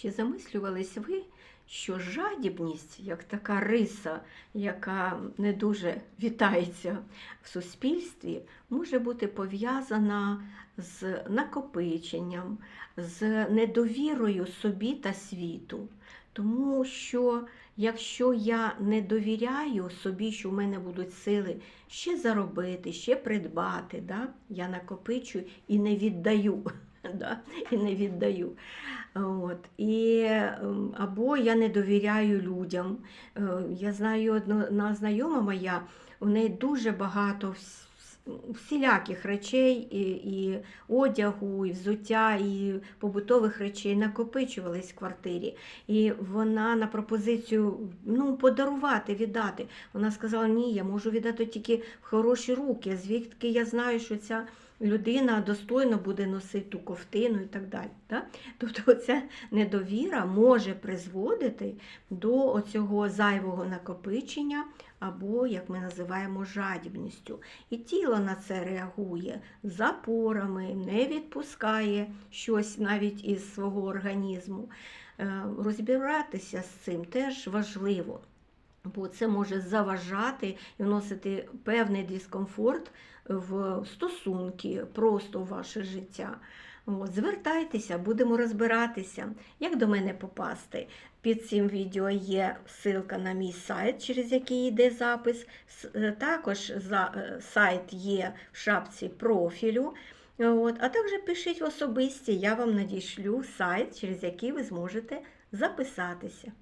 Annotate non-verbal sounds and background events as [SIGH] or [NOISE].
Чи замислювались ви, що жадібність, як така риса, яка не дуже вітається в суспільстві, може бути пов'язана з накопиченням, з недовірою собі та світу? Тому що якщо я не довіряю собі, що в мене будуть сили ще заробити, ще придбати, да? я накопичую і не віддаю. [LAUGHS] Да? І не віддаю. От. І, або я не довіряю людям. Е, Я знаю одна знайома моя, у неї дуже багато вс- вс- всіляких речей, і, і одягу, і взуття, і побутових речей накопичувались в квартирі. І вона на пропозицію ну, подарувати, віддати. Вона сказала: ні, я можу віддати тільки в хороші руки, звідки я знаю, що ця людина достойно буде носити ту ковтину і так далі. Да? Тобто ця недовіра може призводити до цього зайвого накопичення, або, як ми називаємо, жадібністю. І тіло на це реагує запорами, не відпускає щось навіть із свого організму. Е, Розбиратися з цим теж важливо. Бо це може заважати і вносити певний дискомфорт в стосунки, просто в ваше життя. От, звертайтеся, будемо розбиратися, як до мене попасти. Під цим відео є ссылка на мій сайт, через який йде запис. Е, Також е, сайт є в шапці профілю. От, а також пишіть особисті, я вам надішлю сайт, через який ви зможете записатися.